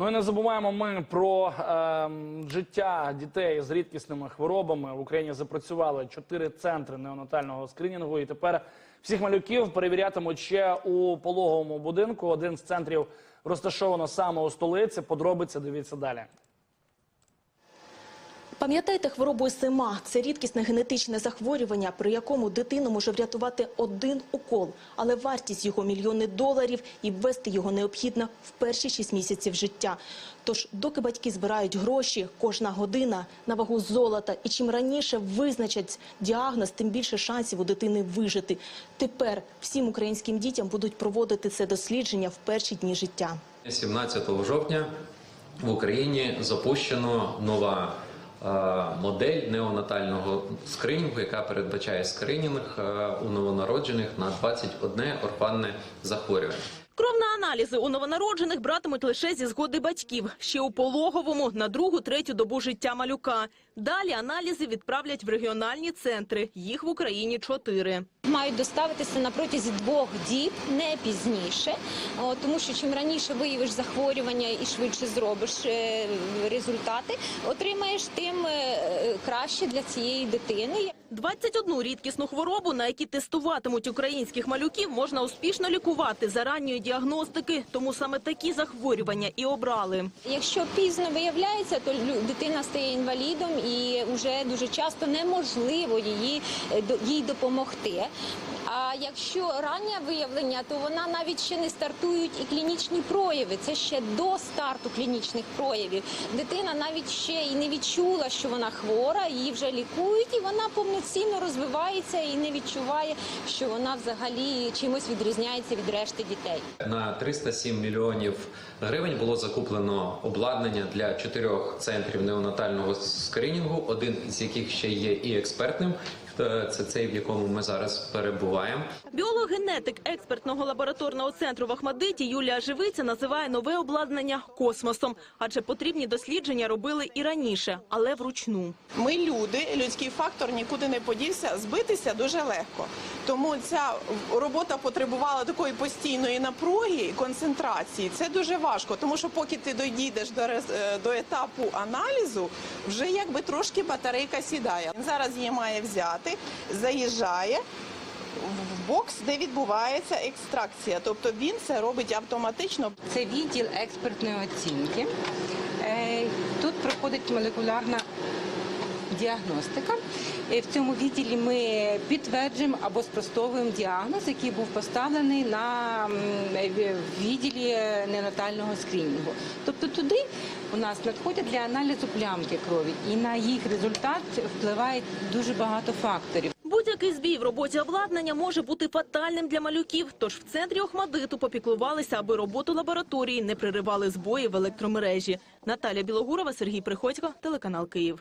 Ну і не забуваємо ми про е, життя дітей з рідкісними хворобами. В Україні запрацювали чотири центри неонатального скринінгу. І тепер всіх малюків перевірятимуть ще у пологовому будинку. Один з центрів розташовано саме у столиці. Подробиці дивіться далі. Пам'ятаєте хворобу СМА? Це рідкісне генетичне захворювання, при якому дитину може врятувати один укол, але вартість його мільйони доларів і ввести його необхідно в перші шість місяців життя. Тож, доки батьки збирають гроші, кожна година на вагу золота, і чим раніше визначать діагноз, тим більше шансів у дитини вижити. Тепер всім українським дітям будуть проводити це дослідження в перші дні життя. 17 жовтня в Україні запущено нова модель неонатального скринінгу, яка передбачає скринінг е, у новонароджених на 21 орфанне захворювання. Кров на аналізи у новонароджених братимуть лише зі згоди батьків. Ще у пологовому на другу-третю добу життя малюка. Далі аналізи відправлять в регіональні центри. Їх в Україні чотири. Мають доставитися на протязі двох діб, не пізніше, тому що чим раніше виявиш захворювання і швидше зробиш е, результати, отримаєш тим е, краще для цієї дитини. 21 рідкісну хворобу, на які тестуватимуть українських малюків, можна успішно лікувати за ранньої діагностики. Тому саме такі захворювання і обрали. Якщо пізно виявляється, то дитина стає інвалідом і вже дуже часто неможливо її е, їй допомогти. А якщо раннє виявлення, то вона навіть ще не стартують і клінічні прояви. Це ще до старту клінічних проявів. Дитина навіть ще і не відчула, що вона хвора, її вже лікують, і вона повноцінно розвивається і не відчуває, що вона взагалі чимось відрізняється від решти дітей. На 307 мільйонів гривень було закуплено обладнання для чотирьох центрів неонатального скринінгу, один з яких ще є і експертним. Е, Це цей, в якому ми зараз перебуваємо. Біолог-генетик експертного лабораторного центру в Ахмадиті Юлія Живиця називає нове обладнання космосом, адже потрібні дослідження робили і раніше, але вручну. Ми люди, людський фактор нікуди не подівся. Збитися дуже легко. Тому ця робота потребувала такої постійної напруги і концентрації. Це дуже важко, тому що поки ти дійдеш до, е, до етапу аналізу, вже якби трошки батарейка сідає. Зараз її має взяти, заїжджає. В бокс, де відбувається екстракція, тобто він це робить автоматично. Це відділ експертної оцінки. Е, Тут проходить молекулярна діагностика. Е, В цьому відділі ми підтверджуємо або спростовуємо діагноз, який був поставлений на відділі неонатального скринінгу. Тобто туди у нас надходять для аналізу плямки крові, і на їх результат впливає дуже багато факторів. Будь-який збій в роботі обладнання може бути фатальним для малюків. Тож в центрі Охмадиту попіклувалися, аби роботу лабораторії не приривали збої в електромережі. Наталя Білогурова, Сергій Приходько, телеканал Київ.